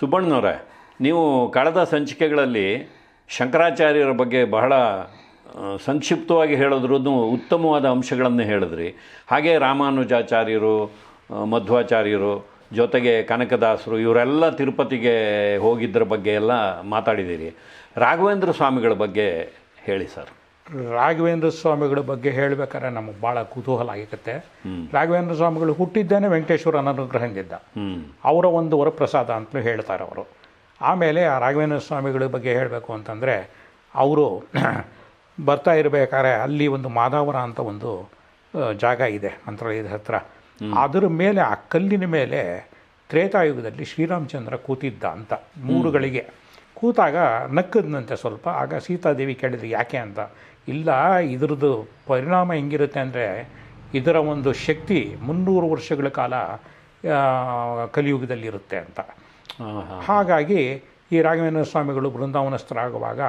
ಸುಬ್ಬಣ್ಣನವರೇ, ನೀವು ಕಳೆದ ಸಂಚಿಕೆಗಳಲ್ಲಿ ಶಂಕರಾಚಾರ್ಯರ ಬಗ್ಗೆ ಬಹಳ ಸಂಕ್ಷಿಪ್ತವಾಗಿ ಹೇಳಿದ್ರೂ ಉತ್ತಮವಾದ ಅಂಶಗಳನ್ನು ಹೇಳಿದ್ರಿ. ಹಾಗೆ ರಾಮಾನುಜಾಚಾರ್ಯರು ಮಧ್ವಾಚಾರ್ಯರು, ಜೊತೆಗೆ ಕನಕದಾಸರು, ಇವರೆಲ್ಲ ತಿರುಪತಿಗೆ ಹೋಗಿದ್ದರ ಬಗ್ಗೆ ಎಲ್ಲ ಮಾತಾಡಿದ್ದೀರಿ. ರಾಘವೇಂದ್ರ ಸ್ವಾಮಿಗಳ ಬಗ್ಗೆ ಹೇಳಿ ಸರ್. ರಾಘವೇಂದ್ರ ಸ್ವಾಮಿಗಳ ಬಗ್ಗೆ ಹೇಳಬೇಕಾದ್ರೆ ನಮಗೆ ಭಾಳ ಕುತೂಹಲ ಆಗಿರುತ್ತೆ. ರಾಘವೇಂದ್ರ ಸ್ವಾಮಿಗಳು ಹುಟ್ಟಿದ್ದೇನೆ ವೆಂಕಟೇಶ್ವರ ಅನುಗ್ರಹದಿಂದ ಅವರ ಒಂದು ವರಪ್ರಸಾದ ಅಂತಲೂ ಹೇಳ್ತಾರೆ ಅವರು. ಆಮೇಲೆ ಆ ರಾಘವೇಂದ್ರ ಸ್ವಾಮಿಗಳ ಬಗ್ಗೆ ಹೇಳಬೇಕು ಅಂತಂದರೆ ಅವರು ಬರ್ತಾ ಇರಬೇಕಾದ್ರೆ ಅಲ್ಲಿ ಒಂದು ಮಾದಾವರ ಅಂತ ಒಂದು ಜಾಗ ಇದೆ ಮಂತ್ರಾಲಯದ ಹತ್ರ. ಅದರ ಮೇಲೆ ಆ ಕಲ್ಲಿನ ಮೇಲೆ ತ್ರೇತಾಯುಗದಲ್ಲಿ ಶ್ರೀರಾಮಚಂದ್ರ ಕೂತಿದ್ದ ಅಂತ ಮೂರುಗಳಿಗೆ. ಕೂತಾಗ ನಕ್ಕದಂತೆ ಸ್ವಲ್ಪ. ಆಗ ಸೀತಾದೇವಿ ಕೇಳಿದ್ರು ಯಾಕೆ ಅಂತ? ಇಲ್ಲ ಇದ್ರದ್ದು ಪರಿಣಾಮ ಹೆಂಗಿರುತ್ತೆ ಅಂದರೆ ಇದರ ಒಂದು ಶಕ್ತಿ ಮುನ್ನೂರು ವರ್ಷಗಳ ಕಾಲ ಕಲಿಯುಗದಲ್ಲಿರುತ್ತೆ ಅಂತ. ಹಾಗಾಗಿ ಈ ರಾಘವೇಂದ್ರ ಸ್ವಾಮಿಗಳು ಬೃಂದಾವನಸ್ಥರಾಗುವಾಗ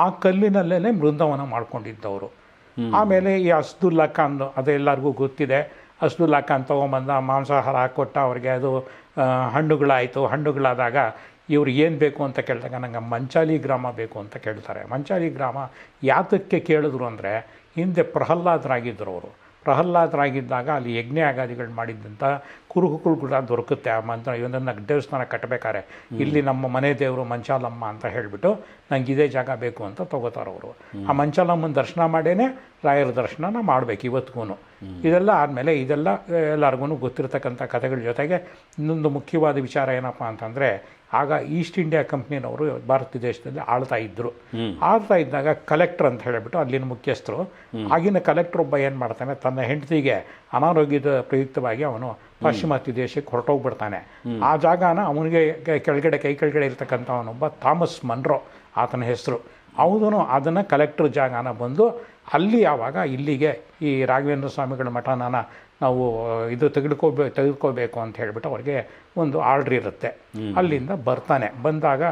ಆ ಕಲ್ಲಿನಲ್ಲೇ ಬೃಂದಾವನ ಮಾಡ್ಕೊಂಡಿದ್ದವರು. ಆಮೇಲೆ ಈ ಅಸ್ದುಲ್ಲಾ ಖಾನ್ ಅದೆಲ್ಲರಿಗೂ ಗೊತ್ತಿದೆ. ಅಸ್ದುಲ್ಲಾ ಖಾನ್ ತೊಗೊಂಬಂದ ಮಾಂಸಾಹಾರ ಕೊಟ್ಟ ಅವ್ರಿಗೆ ಅದು ಹಣ್ಣುಗಳಾಯಿತು. ಹಣ್ಣುಗಳಾದಾಗ ಇವ್ರು ಏನು ಬೇಕು ಅಂತ ಕೇಳಿದಾಗ ನನಗೆ ಮಂಚಾಲಿ ಗ್ರಾಮ ಬೇಕು ಅಂತ ಕೇಳ್ತಾರೆ. ಮಂಚಾಲಿ ಗ್ರಾಮ ಯಾತಕ್ಕೆ ಕೇಳಿದ್ರು ಅಂದರೆ ಹಿಂದೆ ಪ್ರಹ್ಲಾದರಾಗಿದ್ದರು ಅವರು. ಪ್ರಹ್ಲಾದರಾಗಿದ್ದಾಗ ಅಲ್ಲಿ ಯಜ್ಞ ಅಗಾದಿಗಳು ಮಾಡಿದ್ದಂಥ ಕುರುಹುಗಳು ಕೂಡ ದೊರಕುತ್ತೆ. ಆ ಮಂತ್ರ ಇವನನ್ನು ದೇವಸ್ಥಾನ ಕಟ್ಟಬೇಕಾರೆ ಇಲ್ಲಿ ನಮ್ಮ ಮನೆ ದೇವರು ಮಂಚಾಲಮ್ಮ ಅಂತ ಹೇಳಿಬಿಟ್ಟು ನಂಗೆ ಇದೇ ಜಾಗ ಬೇಕು ಅಂತ ತಗೋತಾರೆ ಅವರು. ಆ ಮಂಚಾಲಮ್ಮನ ದರ್ಶನ ಮಾಡೇನೆ ರಾಯರ ದರ್ಶನನ ಮಾಡಬೇಕು ಇವತ್ತಿಗೂ ಇದೆಲ್ಲ ಆದಮೇಲೆ ಇದೆಲ್ಲ ಎಲ್ಲರಿಗೂ ಗೊತ್ತಿರತಕ್ಕಂಥ ಕಥೆಗಳ ಜೊತೆಗೆ ಇನ್ನೊಂದು ಮುಖ್ಯವಾದ ವಿಚಾರ ಏನಪ್ಪ ಅಂತಂದರೆ ಆಗ ಈಸ್ಟ್ ಇಂಡಿಯಾ ಕಂಪ್ನಿನವರು ಭಾರತ ದೇಶದಲ್ಲಿ ಆಳ್ತಾ ಇದ್ದರು ಆಳ್ತಾ ಇದ್ದಾಗ ಕಲೆಕ್ಟರ್ ಅಂತ ಹೇಳಿಬಿಟ್ಟು ಅಲ್ಲಿನ ಮುಖ್ಯಸ್ಥರು. ಆಗಿನ ಕಲೆಕ್ಟರ್ ಒಬ್ಬ ಏನು ಮಾಡ್ತಾನೆ ತನ್ನ ಹೆಂಡತಿಗೆ ಅನಾರೋಗ್ಯದ ಪ್ರಯುಕ್ತವಾಗಿ ಅವನು ಪಾಶ್ಚಿಮಾತ್ಯ ದೇಶಕ್ಕೆ ಹೊರಟೋಗ್ಬಿಡ್ತಾನೆ. ಆ ಜಾಗನ ಅವನಿಗೆ ಕೆಳಗಡೆ ಕೈ ಕೆಳಗಡೆ ಇರ್ತಕ್ಕಂಥವನೊಬ್ಬ ಥಾಮಸ್ ಮನ್ರೋ ಆತನ ಹೆಸರು. ಅವನು ಅದನ್ನು ಕಲೆಕ್ಟರ್ ಜಾಗನ ಬಂದು ಅಲ್ಲಿ ಯಾವಾಗ ಇಲ್ಲಿಗೆ ಈ ರಾಘವೇಂದ್ರ ಸ್ವಾಮಿಗಳ ಮಠನ ನಾವು ಇದು ತೆಗೆದುಕೋಬೇ ತೆಗೆದುಕೋಬೇಕು ಅಂತ ಹೇಳಿಬಿಟ್ಟು ಅವ್ರಿಗೆ ಒಂದು ಆರ್ಡ್ರ್ ಇರುತ್ತೆ. ಅಲ್ಲಿಂದ ಬರ್ತಾನೆ. ಬಂದಾಗ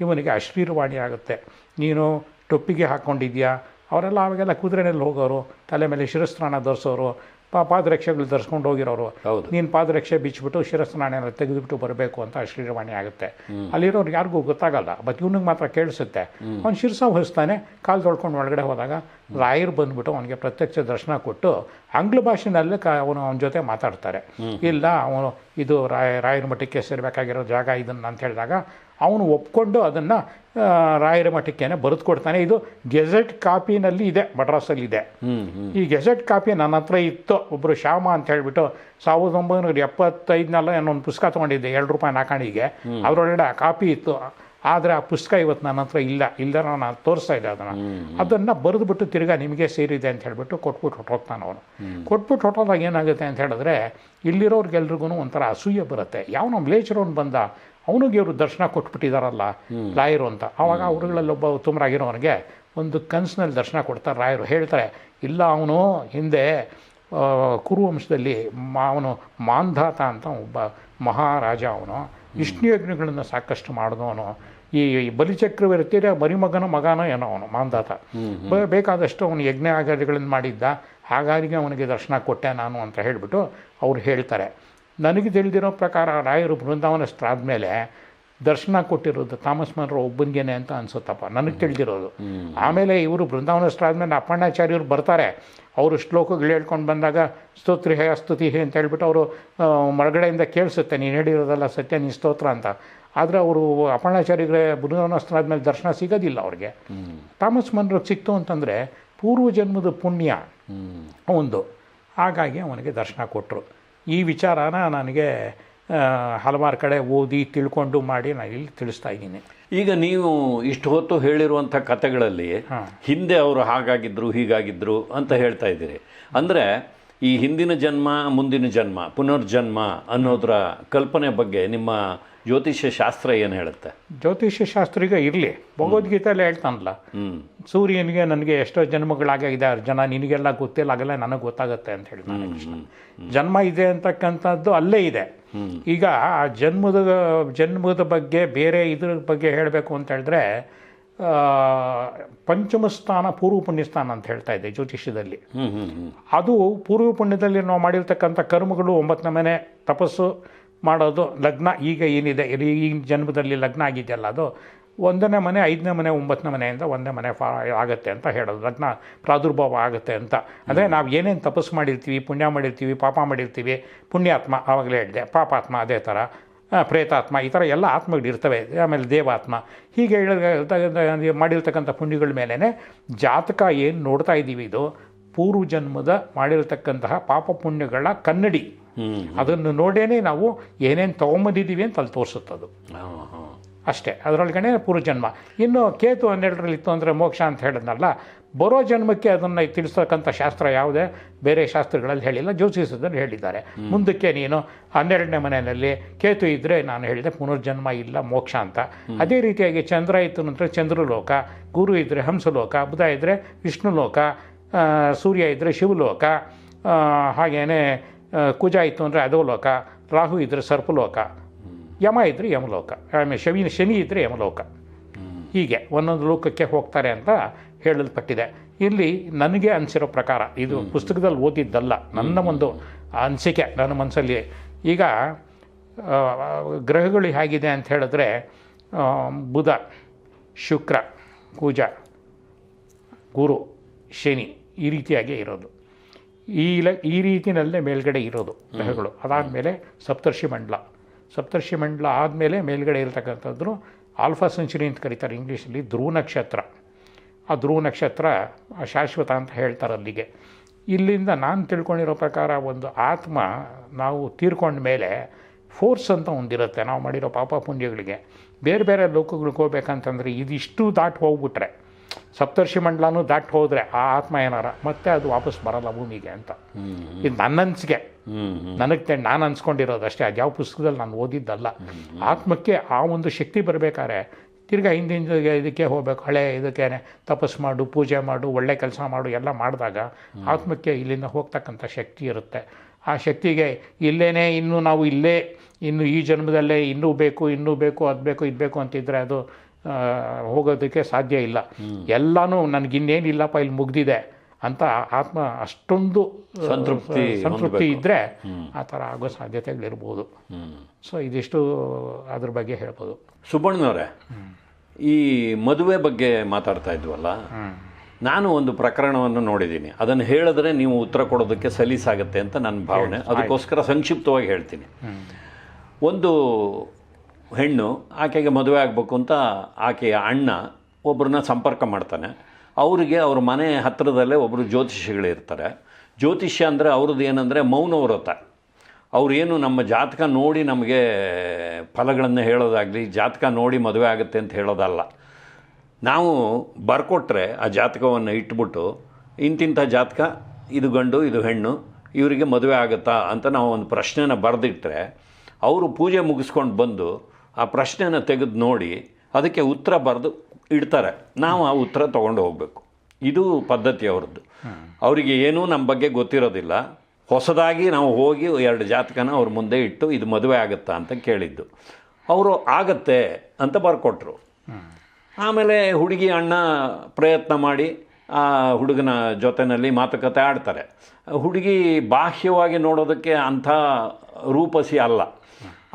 ಇವನಿಗೆ ಅಶ್ವೀರವಾಣಿ ಆಗುತ್ತೆ. ನೀನು ಟೊಪ್ಪಿಗೆ ಹಾಕ್ಕೊಂಡಿದ್ಯಾ ಅವರೆಲ್ಲ ಅವಾಗೆಲ್ಲ ಕುದುರೆನಲ್ಲಿ ಹೋಗೋರು ತಲೆ ಮೇಲೆ ಶಿರಸ್ತ್ರಾಣ ಧರಿಸೋರು ಪಾದರಕ್ಷೆಗಳು ಧರಿಸ್ಕೊಂಡು ಹೋಗಿರೋರು. ನೀನು ಪಾದರಕ್ಷೆ ಬಿಚ್ಚಿಬಿಟ್ಟು ಶಿರಸ್ನಾಣ ಎಲ್ಲ ತೆಗೆದುಬಿಟ್ಟು ಬರಬೇಕು ಅಂತ ಶರೀರವಾಣಿ ಆಗುತ್ತೆ. ಅಲ್ಲಿರೋರು ಯಾರಿಗೂ ಗೊತ್ತಾಗಲ್ಲ ಬಟ್ ಇವನಿಗೆ ಮಾತ್ರ ಕೇಳಿಸುತ್ತೆ. ಅವ್ನು ಶಿರಸ ಹೊಸ್ತಾನೆ ಕಾಲು ತೊಳ್ಕೊಂಡು ಒಳಗಡೆ ಹೋದಾಗ ರಾಯರು ಬಂದ್ಬಿಟ್ಟು ಅವನಿಗೆ ಪ್ರತ್ಯಕ್ಷ ದರ್ಶನ ಕೊಟ್ಟು ಆಂಗ್ಲ ಭಾಷೆನಲ್ಲಿ ಕ ಅವನು ಅವನ ಜೊತೆ ಮಾತಾಡ್ತಾರೆ. ಇಲ್ಲ ಅವನು ಇದು ರಾಯ ರಾಯರ ಮಠಕ್ಕೆ ಸೇರಬೇಕಾಗಿರೋ ಜಾಗ ಇದನ್ನು ಅಂತ ಹೇಳಿದಾಗ ಅವನು ಒಪ್ಕೊಂಡು ಅದನ್ನು ರಾಯರ ಮಠಕ್ಕೇನೆ ಬರೆದು ಕೊಡ್ತಾನೆ ಇದು ಗೆಜೆಟ್ ಕಾಪಿನಲ್ಲಿ ಇದೆ ಮಡ್ರಾಸಲ್ಲಿ ಇದೆ ಹ್ಞೂ ಹ್ಞೂ ಈ ಗೆಜೆಟ್ ಕಾಪಿ ನನ್ನ ಹತ್ರ ಇತ್ತು. ಒಬ್ಬರು ಶ್ಯಾಮ ಅಂತ ಹೇಳಿಬಿಟ್ಟು ಸಾವಿರದ ಒಂಬೈನೂರ ಎಪ್ಪತ್ತೈದನೆಲ್ಲ ಒಂದು ಪುಸ್ತಕ ತೊಗೊಂಡಿದ್ದೆ ಎರಡು ರೂಪಾಯಿ ನಾಕಾಣಿಗೆ. ಅದರೊಳಗಡೆ ಆ ಕಾಪಿ ಇತ್ತು. ಆದರೆ ಆ ಪುಸ್ತಕ ಇವತ್ತು ನನ್ನ ಹತ್ರ ಇಲ್ಲ. ಇಲ್ಲದ ನಾನು ತೋರಿಸ್ತಾ ಇದ್ದೆ ಅದನ್ನು. ಅದನ್ನು ಬರೆದುಬಿಟ್ಟು ತಿರ್ಗಾ ನಿಮಗೆ ಸೇರಿದೆ ಅಂತ ಹೇಳಿಬಿಟ್ಟು ಕೊಟ್ಬಿಟ್ಟು ಹೊಟ್ಟೋಗ್ತಾನೆ ಅವನು. ಕೊಟ್ಬಿಟ್ಟು ಹೊಟ್ಟೋದಾಗ ಏನಾಗುತ್ತೆ ಅಂತ ಹೇಳಿದ್ರೆ ಇಲ್ಲಿರೋರ್ಗೆಲ್ರಿಗೂ ಒಂಥರ ಅಸೂಯೆ ಬರುತ್ತೆ. ಯಾವ ನಮ್ಮ ಲೇಚರವ್ನು ಬಂದ? ಅವನಿಗೆ ಇವರು ದರ್ಶನ ಕೊಟ್ಬಿಟ್ಟಿದಾರಲ್ಲ ರಾಯರು ಅಂತ. ಆವಾಗ ಒಬ್ಬ ತುಮರಾಗಿರೋವನಿಗೆ ಒಂದು ಕನಸಿನಲ್ಲಿ ದರ್ಶನ ಕೊಡ್ತಾರೆ ರಾಯರು. ಹೇಳ್ತಾರೆ ಇಲ್ಲ ಅವನು ಹಿಂದೆ ಕುರುವಂಶದಲ್ಲಿ ಮಾ ಅವನು ಮಾಂಧಾತ ಅಂತ ಒಬ್ಬ ಮಹಾರಾಜ ಅವನು. ವಿಷ್ಣು ಯಜ್ಞಗಳನ್ನು ಸಾಕಷ್ಟು ಮಾಡಿದವನು. ಈ ಬಲಿಚಕ್ರವರ್ತಿಯ ಮರಿಮಗನ ಮಗನೋ ಏನೋ ಅವನು ಮಾಂಧಾತ. ಬೇಕಾದಷ್ಟು ಅವನು ಯಜ್ಞ ಆಗಾದಿಗಳನ್ನು ಮಾಡಿದ್ದ. ಹಾಗಾಗಿ ಅವನಿಗೆ ದರ್ಶನ ಕೊಟ್ಟೆ ನಾನು ಅಂತ ಹೇಳಿಬಿಟ್ಟು ಅವ್ರು ಹೇಳ್ತಾರೆ. ನನಗೆ ತಿಳಿದಿರೋ ಪ್ರಕಾರ ರಾಯರು ಮೇಲೆ ದರ್ಶನ ಕೊಟ್ಟಿರೋದು ಥಾಮಸ್ ಮನ್ರೋ ಒಬ್ಬನಿಗೇನೆ ಅಂತ ಅನ್ಸುತ್ತಪ್ಪ. ನನಗೆ ತಿಳಿದಿರೋದು. ಆಮೇಲೆ ಇವರು ಬೃಂದಾವನ ಮೇಲೆ ಅಪ್ಪಣ್ಣಾಚಾರ್ಯರು ಬರ್ತಾರೆ. ಅವರು ಶ್ಲೋಕಗಳು ಹೇಳ್ಕೊಂಡು ಬಂದಾಗ ಸ್ತೋತ್ರಿ ಹೇ ಸ್ತುತಿ ಹೇ ಅಂತ ಹೇಳ್ಬಿಟ್ಟು ಅವರು ಮರಗಡೆಯಿಂದ ಕೇಳಿಸುತ್ತೆ ನೀನು ಹೇಳಿರೋದಲ್ಲ ಸತ್ಯ ನೀ ಸ್ತೋತ್ರ ಅಂತ. ಆದರೆ ಅವರು ಅಪ್ಪಣ್ಣಾಚಾರ್ಯರಿಗೆ ಮೇಲೆ ದರ್ಶನ ಸಿಗೋದಿಲ್ಲ ಅವ್ರಿಗೆ. ಥಾಮಸ್ ಮನ್ರೋಗೆ ಸಿಕ್ತು ಅಂತಂದರೆ ಪೂರ್ವ ಜನ್ಮದ ಪುಣ್ಯ ಒಂದು. ಹಾಗಾಗಿ ಅವನಿಗೆ ದರ್ಶನ ಕೊಟ್ಟರು ಈ ವಿಚಾರನ ನನಗೆ ಹಲವಾರು ಕಡೆ ಓದಿ ತಿಳ್ಕೊಂಡು ಮಾಡಿ ನಾನು ಇಲ್ಲಿ ತಿಳಿಸ್ತಾ ಇದ್ದೀನಿ. ಈಗ ನೀವು ಇಷ್ಟು ಹೊತ್ತು ಹೇಳಿರುವಂಥ ಕಥೆಗಳಲ್ಲಿ ಹಿಂದೆ ಅವರು ಹಾಗಾಗಿದ್ದರು ಹೀಗಾಗಿದ್ದರು ಅಂತ ಹೇಳ್ತಾ ಇದ್ದೀರಿ. ಅಂದರೆ ಈ ಹಿಂದಿನ ಜನ್ಮ ಮುಂದಿನ ಜನ್ಮ ಪುನರ್ಜನ್ಮ ಅನ್ನೋದರ ಕಲ್ಪನೆ ಬಗ್ಗೆ ನಿಮ್ಮ ಜ್ಯೋತಿಷ್ಯ ಶಾಸ್ತ್ರ ಏನು ಹೇಳುತ್ತೆ? ಜ್ಯೋತಿಷ್ಯ ಶಾಸ್ತ್ರಿಗ ಇರಲಿ. ಭಗವದ್ಗೀತೆಯಲ್ಲಿ ಹೇಳ್ತಾನಲ್ಲ. ಹ್ಞೂ ಸೂರ್ಯನಿಗೆ ನನಗೆ ಎಷ್ಟೋ ಜನ್ಮಗಳಾಗಿದೆ ಜನ ನಿನಗೆಲ್ಲ ಗೊತ್ತಿಲ್ಲ ಆಗಲ್ಲ ನನಗೆ ಗೊತ್ತಾಗುತ್ತೆ ಅಂತ ಹೇಳಿ ನಾನು ಜನ್ಮ ಇದೆ ಅಂತಕ್ಕಂಥದ್ದು ಅಲ್ಲೇ ಇದೆ. ಈಗ ಆ ಜನ್ಮದ ಜನ್ಮದ ಬಗ್ಗೆ ಬೇರೆ ಇದ್ರ ಬಗ್ಗೆ ಹೇಳಬೇಕು ಅಂತ ಹೇಳಿದ್ರೆ ಪಂಚಮ ಸ್ಥಾನ ಪೂರ್ವ ಪುಣ್ಯ ಸ್ಥಾನ ಅಂತ ಹೇಳ್ತಾ ಇದೆ ಜ್ಯೋತಿಷ್ಯದಲ್ಲಿ. ಅದು ಪೂರ್ವ ಪುಣ್ಯದಲ್ಲಿ ನಾವು ಮಾಡಿರ್ತಕ್ಕಂಥ ಕರ್ಮಗಳು ಒಂಬತ್ತನೇ ಮನೆ ತಪಸ್ಸು ಮಾಡೋದು ಲಗ್ನ ಈಗ ಏನಿದೆ ಈಗಿನ ಈ ಜನ್ಮದಲ್ಲಿ ಲಗ್ನ ಆಗಿದೆಯಲ್ಲ ಅದು ಒಂದನೇ ಮನೆ ಐದನೇ ಮನೆ ಒಂಬತ್ತನೇ ಮನೆಯಿಂದ ಒಂದನೇ ಮನೆ ಫಾ ಆಗುತ್ತೆ ಅಂತ ಹೇಳೋದು ಲಗ್ನ ಪ್ರಾದುರ್ಭಾವ ಆಗುತ್ತೆ ಅಂತ. ಅಂದರೆ ನಾವು ಏನೇನು ತಪಸ್ಸು ಮಾಡಿರ್ತೀವಿ ಪುಣ್ಯ ಮಾಡಿರ್ತೀವಿ ಪಾಪ ಮಾಡಿರ್ತೀವಿ ಪುಣ್ಯಾತ್ಮ ಆವಾಗಲೇ ಹೇಳಿದೆ ಪಾಪಾತ್ಮ ಅದೇ ಥರ ಪ್ರೇತಾತ್ಮ ಈ ಥರ ಎಲ್ಲ ಆತ್ಮಗಳು ಇರ್ತವೆ. ಆಮೇಲೆ ದೇವಾತ್ಮ. ಹೀಗೆ ಹೇಳಿದ ಮಾಡಿರ್ತಕ್ಕಂಥ ಪುಣ್ಯಗಳ ಮೇಲೇ ಜಾತಕ ಏನು ನೋಡ್ತಾ ಇದ್ದೀವಿ ಇದು? ಪೂರ್ವ ಜನ್ಮದ ಮಾಡಿರ್ತಕ್ಕಂತಹ ಪಾಪ ಪುಣ್ಯಗಳ ಕನ್ನಡಿ. ಅದನ್ನು ನೋಡೇನೆ ನಾವು ಏನೇನು ತೊಗೊಂಬಂದಿದ್ದೀವಿ ಅಂತ ಅಲ್ಲಿ ತೋರಿಸುತ್ತದು ಅಷ್ಟೇ. ಅದರೊಳಗಡೆ ಪೂರ್ವಜನ್ಮ ಇನ್ನು ಕೇತು ಹನ್ನೆರಡರಲ್ಲಿ ಇತ್ತು ಅಂದರೆ ಮೋಕ್ಷ ಅಂತ ಹೇಳಿದ್ನಲ್ಲ ಬರೋ ಜನ್ಮಕ್ಕೆ ಅದನ್ನು ತಿಳಿಸ್ತಕ್ಕಂಥ ಶಾಸ್ತ್ರ ಯಾವುದೇ? ಬೇರೆ ಶಾಸ್ತ್ರಗಳಲ್ಲಿ ಹೇಳಿಲ್ಲ. ಜ್ಯೋತಿಷದಲ್ಲಿ ಹೇಳಿದ್ದಾರೆ. ಮುಂದಕ್ಕೆ ನೀನು ಹನ್ನೆರಡನೇ ಮನೆಯಲ್ಲಿ ಕೇತು ಇದ್ದರೆ ನಾನು ಹೇಳಿದೆ ಪುನರ್ಜನ್ಮ ಇಲ್ಲ ಮೋಕ್ಷ ಅಂತ. ಅದೇ ರೀತಿಯಾಗಿ ಚಂದ್ರ ಇತ್ತು ನಂತರ ಚಂದ್ರಲೋಕ ಗುರು ಇದ್ದರೆ ಹಂಸಲೋಕ ಬುಧ ಇದ್ದರೆ ವಿಷ್ಣುಲೋಕ ಸೂರ್ಯ ಇದ್ದರೆ ಶಿವಲೋಕ ಹಾಗೇ ಹಾಗೇನೆ ಕುಜ ಇತ್ತು ಅಂದರೆ ಅಧೋಲೋಕ ರಾಹು ಇದ್ದರೆ ಸರ್ಪಲೋಕ ಯಮ ಇದ್ದರೆ ಯಮಲೋಕ ಆಮೇಲೆ ಶವಿನ ಶನಿ ಇದ್ದರೆ ಯಮಲೋಕ. ಹೀಗೆ ಒಂದೊಂದು ಲೋಕಕ್ಕೆ ಹೋಗ್ತಾರೆ ಅಂತ ಹೇಳಲ್ಪಟ್ಟಿದೆ. ಇಲ್ಲಿ ನನಗೆ ಅನಿಸಿರೋ ಪ್ರಕಾರ ಇದು ಪುಸ್ತಕದಲ್ಲಿ ಓದಿದ್ದಲ್ಲ ನನ್ನ ಒಂದು ಅನಿಸಿಕೆ ನನ್ನ ಮನಸ್ಸಲ್ಲಿ. ಈಗ ಗ್ರಹಗಳು ಹೇಗಿದೆ ಅಂತ ಹೇಳಿದ್ರೆ ಬುಧ ಶುಕ್ರ ಕುಜ ಗುರು ಶನಿ ಈ ರೀತಿಯಾಗಿ ಇರೋದು. ಈ ಲ ಈ ರೀತಿಯಲ್ಲೇ ಮೇಲ್ಗಡೆ ಇರೋದು ಗ್ರಹಗಳು. ಅದಾದಮೇಲೆ ಸಪ್ತರ್ಷಿ ಮಂಡಲ. ಸಪ್ತರ್ಷಿ ಮಂಡಲ ಆದಮೇಲೆ ಮೇಲ್ಗಡೆ ಇರತಕ್ಕಂಥದ್ದು ಆಲ್ಫಾ ಸೆಂಚುರಿ ಅಂತ ಕರೀತಾರೆ ಇಂಗ್ಲೀಷಲ್ಲಿ, ಧ್ರುವ ನಕ್ಷತ್ರ. ಆ ಧ್ರುವ ನಕ್ಷತ್ರ ಶಾಶ್ವತ ಅಂತ ಹೇಳ್ತಾರೆ ಅಲ್ಲಿಗೆ. ಇಲ್ಲಿಂದ ನಾನು ತಿಳ್ಕೊಂಡಿರೋ ಪ್ರಕಾರ ಒಂದು ಆತ್ಮ ನಾವು ತೀರ್ಕೊಂಡ ಮೇಲೆ ಫೋರ್ಸ್ ಅಂತ ಒಂದಿರುತ್ತೆ. ನಾವು ಮಾಡಿರೋ ಪಾಪ ಪುಣ್ಯಗಳಿಗೆ. ಬೇರೆ ಬೇರೆ ಲೋಕಗಳಿಗೆ ಹೋಗ್ಬೇಕಂತಂದರೆ ಇದಿಷ್ಟು ದಾಟಿ ಹೋಗ್ಬಿಟ್ರೆ. ಸಪ್ತರ್ಷಿ ಮಂಡಲನೂ ದಾಟಿ ಹೋದರೆ ಆ ಆತ್ಮ ಏನಾರ ಮತ್ತೆ ಅದು ವಾಪಸ್ ಬರಲ್ಲ ಭೂಮಿಗೆ ಅಂತ. ಇದು ನನ್ನ ಅನಿಸಿಕೆ ಹ್ಮ್ ಹ್ಮ್. ನನಗೆ ನಾನು ಅನ್ಸ್ಕೊಂಡಿರೋದು ಅಷ್ಟೇ ಅದು ಯಾವ ಪುಸ್ತಕದಲ್ಲಿ ನಾನು ಓದಿದ್ದಲ್ಲ. ಆತ್ಮಕ್ಕೆ ಆ ಒಂದು ಶಕ್ತಿ ಬರಬೇಕಾದ್ರೆ ತಿರ್ಗಾ ಹಿಂದಿನ ಇದಕ್ಕೆ ಹೋಗ್ಬೇಕು ಹಳೆ ಇದಕ್ಕೆ ತಪಸ್ಸು ಮಾಡು ಪೂಜೆ ಮಾಡು ಒಳ್ಳೆ ಕೆಲಸ ಮಾಡು ಎಲ್ಲ ಮಾಡಿದಾಗ ಆತ್ಮಕ್ಕೆ ಇಲ್ಲಿಂದ ಹೋಗ್ತಕ್ಕಂಥ ಶಕ್ತಿ ಇರುತ್ತೆ. ಆ ಶಕ್ತಿಗೆ ಇಲ್ಲೇನೇ ಇನ್ನೂ ನಾವು ಇಲ್ಲೇ ಇನ್ನು ಈ ಜನ್ಮದಲ್ಲೇ ಇನ್ನೂ ಬೇಕು ಇನ್ನೂ ಬೇಕು ಅದು ಬೇಕು ಇದು ಬೇಕು ಅಂತಿದ್ರೆ ಅದು ಹೋಗೋದಕ್ಕೆ ಸಾಧ್ಯ ಇಲ್ಲ. ಎಲ್ಲನೂ ನನಗಿನ್ನೇನಿಲ್ಲಪ್ಪ ಇಲ್ಲಿ ಮುಗ್ದಿದೆ ಅಂತ ಆತ್ಮ ಅಷ್ಟೊಂದು ಸಂತೃಪ್ತಿ ಸಂತೃಪ್ತಿ ಇದ್ದರೆ ಆ ಥರ ಆಗೋ ಸಾಧ್ಯತೆಗಳಿರ್ಬೋದು. ಸೊ ಇದಿಷ್ಟು ಅದ್ರ ಬಗ್ಗೆ ಹೇಳ್ಬೋದು. ಸುಬ್ಬಣ್ಣನವರೇ ಈ ಮದುವೆ ಬಗ್ಗೆ ಮಾತಾಡ್ತಾ ಇದ್ವಲ್ಲ? ನಾನು ಒಂದು ಪ್ರಕರಣವನ್ನು ನೋಡಿದ್ದೀನಿ. ಅದನ್ನು ಹೇಳಿದ್ರೆ ನೀವು ಉತ್ತರ ಕೊಡೋದಕ್ಕೆ ಸಲೀಸಾಗುತ್ತೆ ಅಂತ ನನ್ನ ಭಾವನೆ. ಅದಕ್ಕೋಸ್ಕರ ಸಂಕ್ಷಿಪ್ತವಾಗಿ ಹೇಳ್ತೀನಿ. ಒಂದು ಹೆಣ್ಣು, ಆಕೆಗೆ ಮದುವೆ ಆಗಬೇಕು ಅಂತ ಆಕೆಯ ಅಣ್ಣ ಒಬ್ಬರನ್ನ ಸಂಪರ್ಕ ಮಾಡ್ತಾನೆ. ಅವರಿಗೆ ಅವ್ರ ಮನೆ ಹತ್ತಿರದಲ್ಲೇ ಒಬ್ಬರು ಜ್ಯೋತಿಷಿಗಳಿರ್ತಾರೆ ಜ್ಯೋತಿಷ್ಯ ಅಂದರೆ ಅವ್ರದ್ದು ಏನಂದರೆ ಮೌನ ವ್ರತ ಅವ್ರು ಏನು ನಮ್ಮ ಜಾತಕ ನೋಡಿ ನಮಗೆ ಫಲಗಳನ್ನು ಹೇಳೋದಾಗಲಿ, ಜಾತಕ ನೋಡಿ ಮದುವೆ ಆಗುತ್ತೆ ಅಂತ ಹೇಳೋದಲ್ಲ. ನಾವು ಬರ್ಕೊಟ್ರೆ ಆ ಜಾತಕವನ್ನು ಇಟ್ಬಿಟ್ಟು, ಇಂತಿಂಥ ಜಾತಕ, ಇದು ಗಂಡು, ಇದು ಹೆಣ್ಣು, ಇವರಿಗೆ ಮದುವೆ ಆಗುತ್ತಾ ಅಂತ ನಾವು ಒಂದು ಪ್ರಶ್ನೆನ ಬರೆದಿಟ್ಟರೆ ಅವರು ಪೂಜೆ ಮುಗಿಸ್ಕೊಂಡು ಬಂದು ಆ ಪ್ರಶ್ನೆಯನ್ನು ತೆಗೆದು ನೋಡಿ ಅದಕ್ಕೆ ಉತ್ತರ ಬರೆದು ಇಡ್ತಾರೆ. ನಾವು ಆ ಉತ್ತರ ತೊಗೊಂಡು ಹೋಗಬೇಕು. ಇದು ಪದ್ಧತಿ ಅವ್ರದ್ದು. ಅವರಿಗೆ ಏನೂ ನಮ್ಮ ಬಗ್ಗೆ ಗೊತ್ತಿರೋದಿಲ್ಲ. ಹೊಸದಾಗಿ ನಾವು ಹೋಗಿ ಎರಡು ಜಾತಕನ ಅವ್ರ ಮುಂದೆ ಇಟ್ಟು ಇದು ಮದುವೆ ಆಗುತ್ತಾ ಅಂತ ಕೇಳಿದ್ದು. ಅವರು ಆಗತ್ತೆ ಅಂತ ಬರ್ಕೊಟ್ರು. ಆಮೇಲೆ ಹುಡುಗಿ ಅಣ್ಣ ಪ್ರಯತ್ನ ಮಾಡಿ ಆ ಹುಡುಗನ ಜೊತೆಯಲ್ಲಿ ಮಾತುಕತೆ ಆಡ್ತಾರೆ. ಹುಡುಗಿ ಬಾಹ್ಯವಾಗಿ ನೋಡೋದಕ್ಕೆ ಅಂಥ ರೂಪಸಿ ಅಲ್ಲ.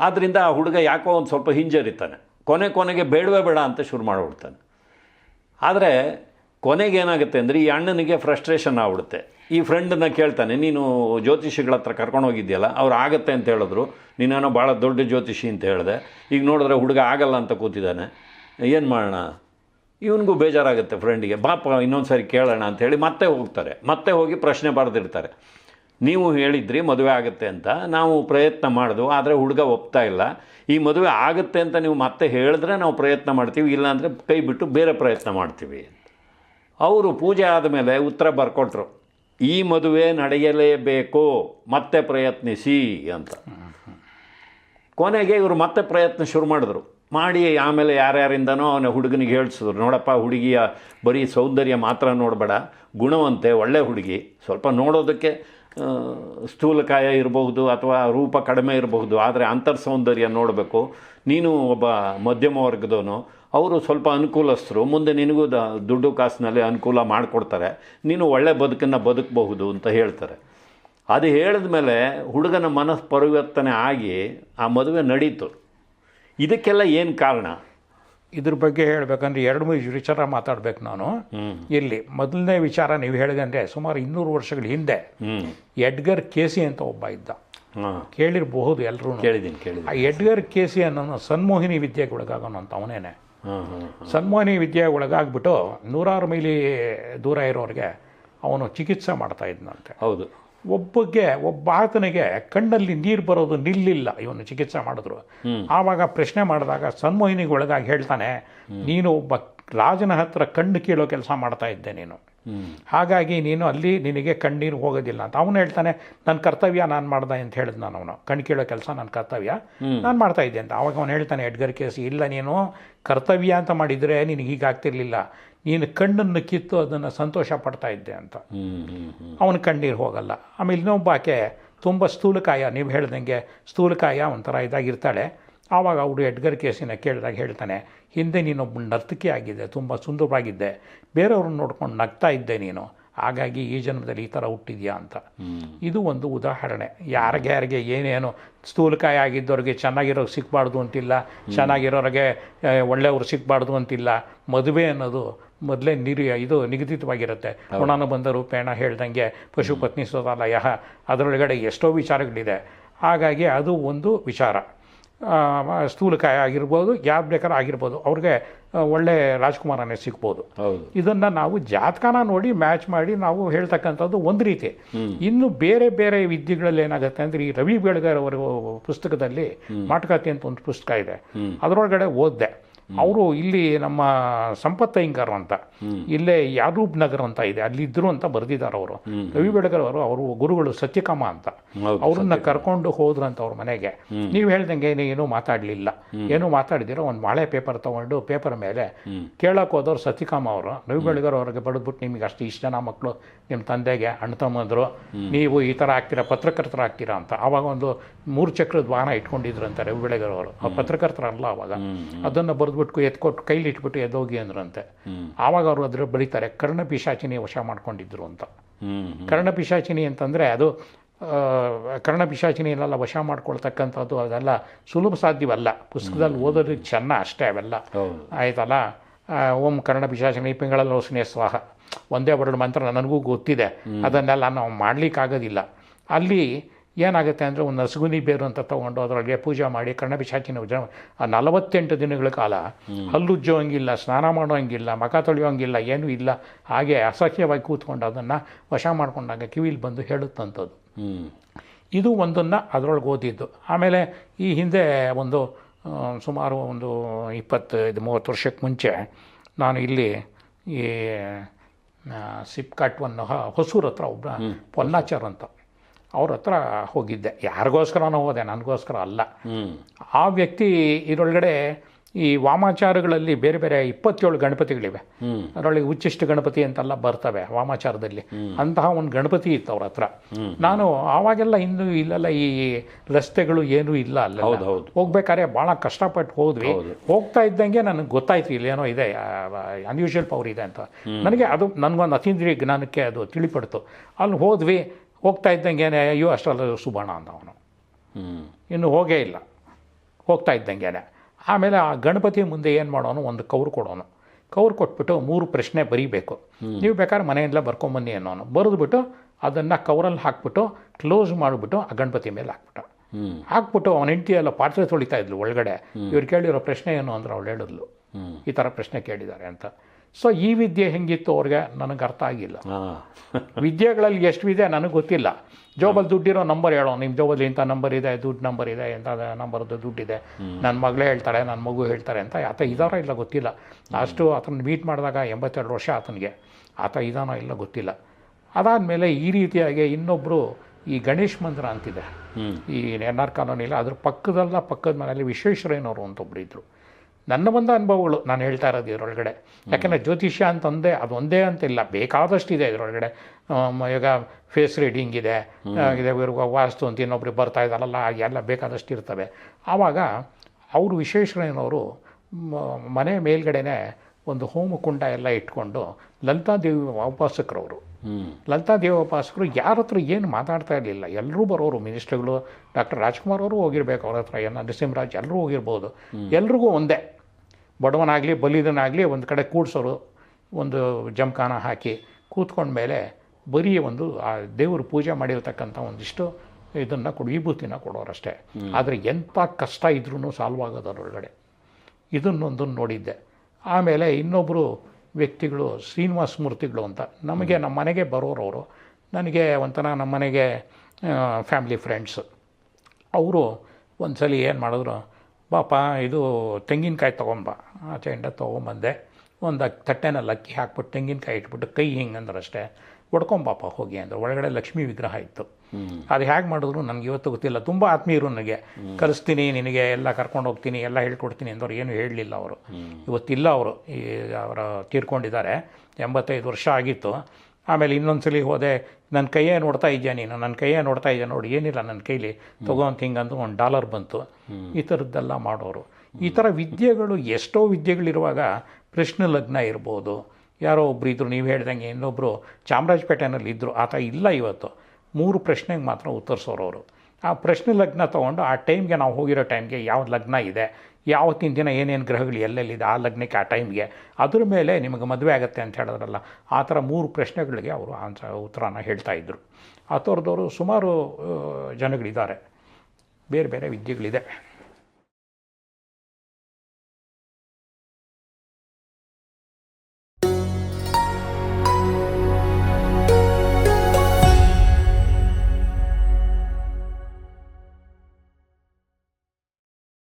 ಆದ್ದರಿಂದ ಆ ಹುಡುಗ ಯಾಕೋ ಒಂದು ಸ್ವಲ್ಪ ಹಿಂಜರಿತಾನೆ. ಕೊನೆ ಕೊನೆಗೆ ಬೇಡವೇ ಬೇಡ ಅಂತ ಶುರು ಮಾಡಿಬಿಡ್ತಾನೆ. ಆದರೆ ಕೊನೆಗೆ ಏನಾಗುತ್ತೆ ಅಂದರೆ ಈ ಅಣ್ಣನಿಗೆ ಫ್ರಸ್ಟ್ರೇಷನ್ ಆಗ್ಬಿಡುತ್ತೆ. ಈ ಫ್ರೆಂಡನ್ನ ಕೇಳ್ತಾನೆ, ನೀನು ಜ್ಯೋತಿಷಿಗಳ ಹತ್ರ ಕರ್ಕೊಂಡು ಹೋಗಿದ್ಯಲ್ಲ, ಅವ್ರು ಆಗತ್ತೆ ಅಂತ ಹೇಳಿದ್ರು. ನೀನೇನೋ ಭಾಳ ದೊಡ್ಡ ಜ್ಯೋತಿಷಿ ಅಂತ ಹೇಳಿದೆ. ಈಗ ನೋಡಿದ್ರೆ ಹುಡುಗ ಆಗಲ್ಲ ಅಂತ ಕೂತಿದ್ದಾನೆ. ಏನು ಮಾಡೋಣ? ಇವನಿಗೂ ಬೇಜಾರಾಗುತ್ತೆ ಫ್ರೆಂಡಿಗೆ ಬಾಪ ಇನ್ನೊಂದು ಸಾರಿ ಕೇಳೋಣ ಅಂತ ಹೇಳಿ ಮತ್ತೆ ಹೋಗ್ತಾರೆ. ಮತ್ತೆ ಹೋಗಿ ಪ್ರಶ್ನೆ ಬರೆದಿರ್ತಾರೆ. ನೀವು ಹೇಳಿದ್ರಿ ಮದುವೆ ಆಗುತ್ತೆ ಅಂತ. ನಾವು ಪ್ರಯತ್ನ ಮಾಡಿದ್ವು ಆದರೆ ಹುಡುಗ ಒಪ್ತಾ ಇಲ್ಲ. ಈ ಮದುವೆ ಆಗುತ್ತೆ ಅಂತ ನೀವು ಮತ್ತೆ ಹೇಳಿದ್ರೆ ನಾವು ಪ್ರಯತ್ನ ಮಾಡ್ತೀವಿ, ಇಲ್ಲಾಂದರೆ ಕೈ ಬಿಟ್ಟು ಬೇರೆ ಪ್ರಯತ್ನ ಮಾಡ್ತೀವಿ ಅವರು ಪೂಜೆ ಆದಮೇಲೆ ಉತ್ತರ ಬರ್ಕೊಟ್ರು. ಈ ಮದುವೆ ನಡೆಯಲೇಬೇಕು, ಮತ್ತೆ ಪ್ರಯತ್ನಿಸಿ ಅಂತ. ಕೊನೆಗೆ ಇವರು ಮತ್ತೆ ಪ್ರಯತ್ನ ಶುರು ಮಾಡಿದ್ರು. ಮಾಡಿ ಆಮೇಲೆ ಯಾರ್ಯಾರಿಂದನೋ ಅವನ ಹುಡುಗನಿಗೆ ಹೇಳಿಸಿದ್ರು, ನೋಡಪ್ಪ, ಹುಡುಗಿಯ ಬರೀ ಸೌಂದರ್ಯ ಮಾತ್ರ ನೋಡಬೇಡ, ಗುಣವಂತೆ, ಒಳ್ಳೆ ಹುಡುಗಿ, ಸ್ವಲ್ಪ ನೋಡೋದಕ್ಕೆ ಸ್ಥೂಲಕಾಯ ಇರಬಹುದು ಅಥವಾ ರೂಪ ಕಡಿಮೆ ಇರಬಹುದು, ಆದರೆ ಅಂತರ್ ಸೌಂದರ್ಯ ನೋಡಬೇಕು. ನೀನು ಒಬ್ಬ ಮಧ್ಯಮ ವರ್ಗದವನು, ಅವರು ಸ್ವಲ್ಪ ಅನುಕೂಲಸ್ಥರು, ಮುಂದೆ ನಿನಗೂ ದ, ದುಡ್ಡು ಕಾಸಿನಲ್ಲಿ ಅನುಕೂಲ ಮಾಡಿಕೊಡ್ತಾರೆ. ನೀನು ಒಳ್ಳೆ ಬದುಕನ್ನು ಬದುಕಬಹುದು ಅಂತ ಹೇಳ್ತಾರೆ. ಅದು ಹೇಳಿದ ಮೇಲೆ ಹುಡುಗನ ಮನಸ್ಸು ಪರಿವರ್ತನೆ ಆಗಿ ಆ ಮದುವೆ ನಡೀತು. ಇದಕ್ಕೆಲ್ಲ ಏನು ಕಾರಣ? ಇದ್ರ ಬಗ್ಗೆ ಹೇಳಬೇಕಂದ್ರೆ ಎರಡು ಮೂರು ವಿಚಾರ ಮಾತಾಡ್ಬೇಕು ನಾನು. ಇಲ್ಲಿ ಮೊದಲನೇ ವಿಚಾರ ನೀವು ಹೇಳಿದಂಗೆ ಸುಮಾರು ಇನ್ನೂರು ವರ್ಷಗಳ ಹಿಂದೆ ಎಡ್ಗರ್ ಕೇಸಿ ಅಂತ ಒಬ್ಬ ಇದ್ದ. ಕೇಳಿರಬಹುದು ಎಲ್ಲರೂ ಕೇಳಿದ್ದೀನಿ ಕೇಳಿ ಆ ಎಡ್ಗರ್ ಕೇಸಿ ಅನ್ನೋ ಸನ್ಮೋಹಿನಿ ವಿದ್ಯೆಗೆ ಒಳಗಾಗೋನಂತ ಅವನೇನೆ. ಸನ್ಮೋಹಿನಿ ವಿದ್ಯೆಗೆ ಒಳಗಾಗ್ಬಿಟ್ಟು ನೂರಾರು ಮೈಲಿ ದೂರ ಇರೋರಿಗೆ ಅವನು ಚಿಕಿತ್ಸೆ ಮಾಡ್ತಾ ಇದ್ನಂತೆ. ಹೌದು. ಒಬ್ಬಗೆ ಒಬ್ಬ ಆತನಿಗೆ ಕಣ್ಣಲ್ಲಿ ನೀರು ಬರೋದು ನಿಲ್ಲಿಲ್ಲ. ಇವನು ಚಿಕಿತ್ಸೆ ಮಾಡಿದ್ರು. ಆವಾಗ ಪ್ರಶ್ನೆ ಮಾಡಿದಾಗ ಸನ್ಮೋಹಿನಿಗೆ ಒಳಗಾಗಿ ಹೇಳ್ತಾನೆ ನೀನು ಒಬ್ಬ ರಾಜನ ಹತ್ರ ಕಣ್ಣು ಕೀಳೋ ಕೆಲಸ ಮಾಡ್ತಾ ಇದ್ದೆ ನೀನು. ಹಾಗಾಗಿ ನೀನು ಅಲ್ಲಿ ನಿನಗೆ ಕಣ್ಣೀರು ಹೋಗೋದಿಲ್ಲ ಅಂತ. ಅವನು ಹೇಳ್ತಾನೆ ನನ್ನ ಕರ್ತವ್ಯ ನಾನು ಮಾಡ್ದೆ ಅಂತ ಹೇಳಿದ್ ನಾನು ಅವನು. ಕಣ್ ಕೀಳೋ ಕೆಲಸ ನನ್ನ ಕರ್ತವ್ಯ ನಾನು ಮಾಡ್ತಾ ಇದ್ದೆ ಅಂತ. ಅವಾಗ ಅವನು ಹೇಳ್ತಾನೆ ಎಡ್ಗರ್ ಕೇಸಿ ಇಲ್ಲ ನೀನು ಕರ್ತವ್ಯ ಅಂತ ಮಾಡಿದರೆ ನಿನಗೆ ಹೀಗಾಗ್ತಿರ್ಲಿಲ್ಲ ನೀನು ಕಣ್ಣನ್ನು ಕಿತ್ತು ಅದನ್ನು ಸಂತೋಷ ಪಡ್ತಾ ಇದ್ದೆ ಅಂತ. ಅವನು ಕಣ್ಣೀರು ಹೋಗಲ್ಲ. ಆಮೇಲೆ ಇನ್ನೊಬ್ಬ ಆಕೆ ತುಂಬ ಸ್ಥೂಲಕಾಯ ನೀವು ಹೇಳ್ದಂಗೆ ಸ್ಥೂಲಕಾಯ ಒಂಥರ ಇದಾಗಿರ್ತಾಳೆ. ಆವಾಗ ಅವರು ಎಡ್ಗರ್ ಕೇಸಿನ ಕೇಳಿದಾಗ ಹೇಳ್ತಾನೆ ಹಿಂದೆ ನೀನೊಬ್ಬ ನರ್ತಕಿ ಆಗಿದ್ದೆ ತುಂಬ ಸುಂದರವಾಗಿದ್ದೆ ಬೇರೆಯವ್ರನ್ನ ನೋಡ್ಕೊಂಡು ನಗ್ತಾ ಇದ್ದೆ ನೀನು ಹಾಗಾಗಿ ಈ ಜನ್ಮದಲ್ಲಿ ಈ ಥರ ಹುಟ್ಟಿದ್ಯಾ ಅಂತ. ಇದು ಒಂದು ಉದಾಹರಣೆ. ಯಾರಿಗೆ ಯಾರಿಗೆ ಏನೇನು ಸ್ಥೂಲಕಾಯ ಆಗಿದ್ದವ್ರಿಗೆ ಚೆನ್ನಾಗಿರೋರು ಸಿಗಬಾರ್ದು ಅಂತಿಲ್ಲ ಚೆನ್ನಾಗಿರೋರಿಗೆ ಒಳ್ಳೆಯವ್ರು ಸಿಕ್ಕಬಾರ್ದು ಅಂತಿಲ್ಲ ಮದುವೆ ಅನ್ನೋದು ಮೊದಲೇ ನಿರಿ ಇದು ನಿಗದಿತವಾಗಿರುತ್ತೆ. ಗುಣನ ಬಂದ ರೂಪೇಣ ಹೇಳ್ದಂಗೆ ಪಶುಪತ್ನಿ ಸೋದಾಲಯ ಅದರೊಳಗಡೆ ಎಷ್ಟೋ ವಿಚಾರಗಳಿದೆ. ಹಾಗಾಗಿ ಅದು ಒಂದು ವಿಚಾರ. ಸ್ಥೂಲಕಾಯ ಆಗಿರ್ಬೋದು ಯಾರು ಬೇಕಾದ್ರೂ ಆಗಿರ್ಬೋದು ಅವ್ರಿಗೆ ಒಳ್ಳೆ ರಾಜ್ಕುಮಾರನೇ ಸಿಗ್ಬೋದು. ಇದನ್ನು ನಾವು ಜಾತಕನ ನೋಡಿ ಮ್ಯಾಚ್ ಮಾಡಿ ನಾವು ಹೇಳ್ತಕ್ಕಂಥದ್ದು ಒಂದು ರೀತಿ. ಇನ್ನು ಬೇರೆ ಬೇರೆ ವಿದ್ಯೆಗಳಲ್ಲಿ ಏನಾಗುತ್ತೆ ಅಂದರೆ ಈ ರವಿ ಬೆಳಗರ್ ಅವರ ಪುಸ್ತಕದಲ್ಲಿ ಮಾಟುಕತೆ ಅಂತ ಒಂದು ಪುಸ್ತಕ ಇದೆ. ಅದರೊಳಗಡೆ ಓದಿದೆ. ಅವರು ಇಲ್ಲಿ ನಮ್ಮ ಸಂಪತ್ ಅಯ್ಯಂಗಾರ್ ಅಂತ ಇಲ್ಲೇ ಯಾದೂಬ್ ನಗರ್ ಅಂತ ಇದೆ ಅಲ್ಲಿ ಇದ್ರು ಅಂತ ಬರೆದಿದ್ದಾರೆ ಅವರು. ರವಿ ಬೆಳಗರ್ ಅವರು ಅವರು ಗುರುಗಳು ಸತ್ಯಕಾಮ ಅಂತ. ಅವ್ರನ್ನ ಕರ್ಕೊಂಡು ಹೋದ್ರಂತ ಅವ್ರ ಮನೆಗೆ. ನೀವು ಹೇಳ್ದಂಗೆ ಏನು ಮಾತಾಡಲಿಲ್ಲ. ಏನು ಮಾತಾಡಿದಿರೋ ಒಂದು ಮಾಳೆ ಪೇಪರ್ ತಗೊಂಡು ಪೇಪರ್ ಮೇಲೆ ಕೇಳಕ್ ಹೋದವ್ರು ಸತ್ಯಕಾಮ ಅವರು. ರವಿ ಬೆಳಗರ್ ಅವ್ರಿಗೆ ಬಡದ್ಬಿಟ್ಟು ನಿಮ್ಗೆ ಅಷ್ಟು ಇಷ್ಟು ಜನ ಮಕ್ಕಳು ನಿಮ್ಮ ತಂದೆಗೆ ಅಣ್ಣ ತಮ್ಮಂದ್ರು ನೀವು ಈ ಥರ ಆಗ್ತೀರಾ ಪತ್ರಕರ್ತರ ಆಗ್ತೀರಾ ಅಂತ. ಆವಾಗ ಒಂದು ಮೂರು ಚಕ್ರದ ವಾಹನ ಅಂತ ರವಿ ಬೆಳಗರ್ ಅವರು. ಆ ಪತ್ರಕರ್ತರಲ್ಲ ಅವಾಗ. ಅದನ್ನು ಬರೆದ್ಬಿಟ್ಟು ಎತ್ಕೊಟ್ಟು ಕೈಲಿ ಇಟ್ಬಿಟ್ಟು ಎದ್ದೋಗಿ ಅಂದ್ರಂತೆ ಆವಾಗ ಅವರು ಅದ್ರ ಬರೀತಾರೆ ಕರ್ಣ ಪಿಶಾಚಿನಿ ವಶ ಮಾಡ್ಕೊಂಡಿದ್ರು ಅಂತ. ಕರ್ಣ ಪಿಶಾಚಿನಿ ಅಂತಂದರೆ ಅದು ಕರ್ಣ ಪಿಶಾಚಿನಿ ಎಲ್ಲ ವಶ ಮಾಡ್ಕೊಳ್ತಕ್ಕಂಥದ್ದು ಅದೆಲ್ಲ ಸುಲಭ ಸಾಧ್ಯವಲ್ಲ. ಪುಸ್ತಕದಲ್ಲಿ ಓದೋದಕ್ಕೆ ಚೆನ್ನ ಅಷ್ಟೇ ಅವೆಲ್ಲ. ಆಯ್ತಲ್ಲ? ಓಂ ಕರ್ಣ ಪಿಶಾಚಿನಿ ಪಿಂಗಳಲ್ಲೋಸನೆ ಸ್ವಾಹ. ಒಂದೇ ಎರಡು ಮಂತ್ರ ನನಗೂ ಗೊತ್ತಿದೆ. ಅದನ್ನೆಲ್ಲ ನಾವು ಮಾಡಲಿಕ್ಕಾಗೋದಿಲ್ಲ. ಅಲ್ಲಿ ಏನಾಗುತ್ತೆ ಅಂದರೆ ಒಂದು ನಸುಗುನಿ ಬೇರು ಅಂತ ತೊಗೊಂಡು ಅದರೊಳಗೆ ಪೂಜೆ ಮಾಡಿ ಕರ್ಣಭಿಶಾಚಿನ ಜನ ಆ ನಲವತ್ತೆಂಟು ದಿನಗಳ ಕಾಲ ಹಲ್ಲುಜ್ಜೋ ಹಂಗಿಲ್ಲ ಸ್ನಾನ ಮಾಡೋ ಹಂಗಿಲ್ಲ ಮಖ ತೊಳೆಯೋಂಗಿಲ್ಲ ಏನೂ ಇಲ್ಲ. ಹಾಗೆ ಅಸಹ್ಯವಾಗಿ ಕೂತ್ಕೊಂಡು ಅದನ್ನು ವಶ ಮಾಡ್ಕೊಂಡಾಗ ಕಿವಿಲಿ ಬಂದು ಹೇಳುತ್ತಂಥದ್ದು. ಇದು ಒಂದನ್ನು ಅದರೊಳಗೆ ಓದಿದ್ದು. ಆಮೇಲೆ ಈ ಹಿಂದೆ ಒಂದು ಸುಮಾರು ಒಂದು ಇಪ್ಪತ್ತೈದು ಮೂವತ್ತು ವರ್ಷಕ್ಕೆ ಮುಂಚೆ ನಾನು ಇಲ್ಲಿ ಈ ಸಿಪ್ಕಾಟ್ ಅನ್ನೋ ಹೊಸೂರ್ ಹತ್ರ ಒಬ್ಬ ಪೊನ್ನಾಚಾರ್ ಅಂತ. ಅವ್ರ ಹತ್ರ ಹೋಗಿದ್ದೆ. ಯಾರಿಗೋಸ್ಕರನೋ ಹೋದೆ? ನನಗೋಸ್ಕರ ಅಲ್ಲ. ಆ ವ್ಯಕ್ತಿ ಇದರೊಳಗಡೆ ಈ ವಾಮಾಚಾರಗಳಲ್ಲಿ ಬೇರೆ ಬೇರೆ ಇಪ್ಪತ್ತೇಳು ಗಣಪತಿಗಳಿವೆ. ಅದರೊಳಗೆ ಉಚ್ಚಿಷ್ಟ ಗಣಪತಿ ಅಂತೆಲ್ಲ ಬರ್ತವೆ ವಾಮಾಚಾರದಲ್ಲಿ. ಅಂತಹ ಒಂದು ಗಣಪತಿ ಇತ್ತು ಅವ್ರ ಹತ್ರ. ನಾನು ಆವಾಗೆಲ್ಲ ಇನ್ನು ಇಲ್ಲೆಲ್ಲ ಈ ರಸ್ತೆಗಳು ಏನೂ ಇಲ್ಲ ಅಲ್ಲ. ಹೋಗ್ಬೇಕಾದ್ರೆ ಭಾಳ ಕಷ್ಟಪಟ್ಟು ಹೋದ್ವಿ. ಹೋಗ್ತಾ ಇದ್ದಂಗೆ ನನಗೆ ಗೊತ್ತಾಯ್ತು ಇಲ್ಲೇನೋ ಇದೆ ಅನ್ಯೂಶುವಲ್ ಪವರ್ ಇದೆ ಅಂತ. ನನಗೆ ಅದು ನನಗೊಂದು ಅತೀಂದ್ರಿಯ ಜ್ಞಾನಕ್ಕೆ ಅದು ತಿಳಿಪಡ್ತು. ಅಲ್ಲಿ ಹೋದ್ವಿ. ಹೋಗ್ತಾ ಇದ್ದಂಗೆ ಅಯ್ಯೋ ಅಷ್ಟಲ್ಲ ಸುಬಾಣ ಅಂತ ಅವನು. ಇನ್ನು ಹೋಗೇ ಇಲ್ಲ. ಹೋಗ್ತಾ ಇದ್ದಂಗೆನೆ ಆಮೇಲೆ ಆ ಗಣಪತಿ ಮುಂದೆ ಏನು ಮಾಡೋನು ಒಂದು ಕವ್ರು ಕೊಡೋನು. ಕವ್ರು ಕೊಟ್ಬಿಟ್ಟು ಮೂರು ಪ್ರಶ್ನೆ ಬರೀಬೇಕು. ನೀವು ಬೇಕಾದ್ರೆ ಮನೆಯಿಂದ ಬರ್ಕೊಂಬನ್ನಿ ಅನ್ನೋನು. ಬರೆದ್ಬಿಟ್ಟು ಅದನ್ನು ಕವರಲ್ಲಿ ಹಾಕ್ಬಿಟ್ಟು ಕ್ಲೋಸ್ ಮಾಡಿಬಿಟ್ಟು ಆ ಗಣಪತಿ ಮೇಲೆ ಹಾಕ್ಬಿಟ್ಟು. ಹಾಕ್ಬಿಟ್ಟು ಅವನ ಹೆಂಡತಿ ಎಲ್ಲ ಪಾತ್ರೆ ತೊಳಿತಾ ಇದ್ಲು ಒಳಗಡೆ. ಇವ್ರು ಕೇಳಿರೋ ಪ್ರಶ್ನೆ ಏನು ಅಂದ್ರೆ ಅವಳು ಹೇಳಿದ್ಲು. ಈ ಥರ ಪ್ರಶ್ನೆ ಕೇಳಿದ್ದಾರೆ ಅಂತ. ಸೊ ಈ ವಿದ್ಯೆ ಹೆಂಗಿತ್ತು ಅವ್ರಿಗೆ? ನನಗೆ ಅರ್ಥ ಆಗಿಲ್ಲ. ವಿದ್ಯೆಗಳಲ್ಲಿ ಎಷ್ಟು ವಿದ್ಯೆ? ನನಗೆ ಗೊತ್ತಿಲ್ಲ. ಜೋಬಲ್ಲಿ ದುಡ್ಡಿರೋ ನಂಬರ್ ಹೇಳೋ. ನಿಮ್ಮ ಜೋಬಲ್ಲಿ ಇಂಥ ನಂಬರ್ ಇದೆ ದುಡ್ಡು ನಂಬರ್ ಇದೆ ಇಂಥ ನಂಬರ್ದು ದುಡ್ಡಿದೆ ನನ್ನ ಮಗಳೇ ಹೇಳ್ತಾಳೆ ನನ್ನ ಮಗು ಹೇಳ್ತಾರೆ ಅಂತ. ಆತ ಇದಾರೋ ಇಲ್ಲ ಗೊತ್ತಿಲ್ಲ. ಅಷ್ಟು ಆತನ ಮೀಟ್ ಮಾಡಿದಾಗ ಎಂಬತ್ತೆರಡು ವರ್ಷ ಆತನಿಗೆ. ಆತ ಇದಾನೋ ಇಲ್ಲ ಗೊತ್ತಿಲ್ಲ. ಅದಾದಮೇಲೆ ಈ ರೀತಿಯಾಗಿ ಇನ್ನೊಬ್ಬರು ಈ ಗಣೇಶ್ ಮಂದಿರ ಅಂತಿದೆ. ಈ ಎನ್ ಆರ್ ಕಾಲೋನಿಲ್ಲ ಅದ್ರ ಪಕ್ಕದಲ್ಲ ಪಕ್ಕದ ಮನೆಯಲ್ಲಿ ವಿಶ್ವೇಶ್ವರಯ್ಯನವರು ಅಂತ ಒಬ್ಬರು ಇದ್ದರು ನನ್ನ ಒಂದು ಅನುಭವಗಳು ನಾನು ಹೇಳ್ತಾ ಇರೋದು ಇದರೊಳಗಡೆ. ಯಾಕಂದರೆ ಜ್ಯೋತಿಷ್ಯ ಅಂತಂದೇ ಅದು ಒಂದೇ ಅಂತಿಲ್ಲ ಬೇಕಾದಷ್ಟಿದೆ ಇದರೊಳಗಡೆ. ಈಗ ಫೇಸ್ ರೀಡಿಂಗ್ ಇದೆ ಇದೆ ವಾಸ್ತು ಅಂತ ಇನ್ನೊಬ್ರಿಗೆ ಬರ್ತಾ ಇದ್ದಾರಲ್ಲ ಎಲ್ಲ ಬೇಕಾದಷ್ಟು ಇರ್ತವೆ. ಆವಾಗ ಅವರು ವಿಶ್ವೇಶ್ವರಯ್ಯನವರು ಮನೆ ಮೇಲ್ಗಡೆನೆ ಒಂದು ಹೋಮಕುಂಡ ಎಲ್ಲ ಇಟ್ಕೊಂಡು ಲಲಿತಾದೇವಿ ಉಪಾಸಕರವರು. ಅವರು ಲಲಿತಾ ದೇವೋಪಾಸಕರು ಯಾರ ಹತ್ರ ಏನು ಮಾತಾಡ್ತಾ ಇರಲಿಲ್ಲ. ಎಲ್ಲರೂ ಬರೋರು ಮಿನಿಸ್ಟ್ರುಗಳು ಡಾಕ್ಟರ್ ರಾಜ್ಕುಮಾರ್ ಅವರು ಹೋಗಿರ್ಬೇಕು ಅವ್ರ ಹತ್ರ ಏನ ನರಸಿಂಹರಾಜ್ ಎಲ್ಲರೂ ಹೋಗಿರ್ಬೋದು. ಎಲ್ರಿಗೂ ಒಂದೇ. ಬಡವನಾಗಲಿ ಬಲಿದನಾಗಲಿ ಒಂದು ಕಡೆ ಕೂಡಿಸೋರು ಒಂದು ಜಮಖಾನ ಹಾಕಿ ಕೂತ್ಕೊಂಡ್ಮೇಲೆ ಬರೀ ಒಂದು ಆ ದೇವರು ಪೂಜೆ ಮಾಡಿರ್ತಕ್ಕಂಥ ಒಂದಿಷ್ಟು ಇದನ್ನು ಕೊಡು ವಿಭೂತಿನ ಕೊಡೋರಷ್ಟೇ. ಆದರೆ ಎಂಥ ಕಷ್ಟ ಇದ್ರೂ ಸಾಲ್ವ್ ಆಗೋದು ಅದರೊಳಗಡೆ. ಇದನ್ನೊಂದನ್ನು ನೋಡಿದ್ದೆ. ಆಮೇಲೆ ಇನ್ನೊಬ್ಬರು ವ್ಯಕ್ತಿಗಳು ಶ್ರೀನಿವಾಸ ಮೂರ್ತಿಗಳು ಅಂತ ನಮಗೆ ನಮ್ಮ ಮನೆಗೆ ಬರೋರು ಅವರು ನನಗೆ ಒಂಥರ ನಮ್ಮ ಮನೆಗೆ ಫ್ಯಾಮಿಲಿ ಫ್ರೆಂಡ್ಸ್ ಅವರು ಒಂದ್ಸಲ ಏನು ಮಾಡಿದ್ರು ಬಾಪ ಇದು ತೆಂಗಿನಕಾಯಿ ತೊಗೊಂಬ. ಆಚೆಯಿಂದ ತೊಗೊಂಬಂದೆ ಒಂದು ತಟ್ಟೆನಲ್ಲಿ ಅಕ್ಕಿ ಹಾಕ್ಬಿಟ್ಟು ತೆಂಗಿನಕಾಯಿ ಇಟ್ಬಿಟ್ಟು ಕೈ ಹಿಂಗೆ ಅಂದ್ರಷ್ಟೇ ಹೊಡ್ಕೊಂಬಾಪ ಹೋಗಿ ಅಂದ್ರೆ. ಒಳಗಡೆ ಲಕ್ಷ್ಮೀ ವಿಗ್ರಹ ಇತ್ತು. ಅದು ಹೇಗೆ ಮಾಡಿದ್ರು ನನಗೆ ಇವತ್ತು ಗೊತ್ತಿಲ್ಲ. ತುಂಬ ಆತ್ಮೀಯರು ನನಗೆ ಕಲಿಸ್ತೀನಿ ನಿನಗೆ ಎಲ್ಲ ಕರ್ಕೊಂಡು ಹೋಗ್ತೀನಿ ಎಲ್ಲ ಹೇಳ್ಕೊಡ್ತೀನಿ ಅಂದವ್ರು ಏನು ಹೇಳಲಿಲ್ಲ ಅವರು. ಇವತ್ತಿಲ್ಲ ಅವರು. ಈ ಅವರ ತೀರ್ಕೊಂಡಿದ್ದಾರೆ. ಎಂಬತ್ತೈದು ವರ್ಷ ಆಗಿತ್ತು. ಆಮೇಲೆ ಇನ್ನೊಂದು ಸಲ ಹೋದೆ ನನ್ನ ಕೈಯೇ ನೋಡ್ತಾ ಇದೆಯಾ ನೀನು? ನನ್ನ ಕೈಯೇ ನೋಡ್ತಾ ಇದೆಯಾ ನೋಡಿ? ಏನಿಲ್ಲ ನನ್ನ ಕೈಲಿ. ತಗೋ ಅಂತ ಹಿಂಗಂದು ಒಂದು ಡಾಲರ್ ಬಂತು. ಈ ಥರದ್ದೆಲ್ಲ ಮಾಡೋರು. ಈ ಥರ ವಿದ್ಯೆಗಳು ಎಷ್ಟೋ ವಿದ್ಯೆಗಳಿರುವಾಗ ಪ್ರಶ್ನೆ ಲಗ್ನ ಇರ್ಬೋದು. ಯಾರೋ ಒಬ್ರು ಇದ್ರು ನೀವು ಹೇಳ್ದಂಗೆ ಇನ್ನೊಬ್ಬರು ಚಾಮರಾಜಪೇಟೆನಲ್ಲಿ ಇದ್ದರು ಆತ ಇಲ್ಲ ಇವತ್ತು. ಮೂರು ಪ್ರಶ್ನೆಗೆ ಮಾತ್ರ ಉತ್ತರಿಸೋರು ಅವರು. ಆ ಪ್ರಶ್ನೆ ಲಗ್ನ ತೊಗೊಂಡು ಆ ಟೈಮ್ಗೆ ನಾವು ಹೋಗಿರೋ ಟೈಮ್ಗೆ ಯಾವ ಲಗ್ನ ಇದೆ? ಯಾವತ್ತಿನ ದಿನ ಏನೇನು ಗ್ರಹಗಳು ಎಲ್ಲೆಲ್ಲಿದೆ ಆ ಲಗ್ನಕ್ಕೆ ಆ ಟೈಮ್ಗೆ ಅದ್ರ ಮೇಲೆ ನಿಮಗೆ ಮದುವೆ ಆಗುತ್ತೆ ಅಂತ ಹೇಳಿದ್ರಲ್ಲ, ಆ ಥರ ಮೂರು ಪ್ರಶ್ನೆಗಳಿಗೆ ಅವರು ಆನ್ಸರ್ ಉತ್ತರನ ಹೇಳ್ತಾ ಇದ್ದರು ಆ ಸುಮಾರು ಜನಗಳಿದ್ದಾರೆ. ಬೇರೆ ಬೇರೆ ವಿದ್ಯೆಗಳಿದೆ.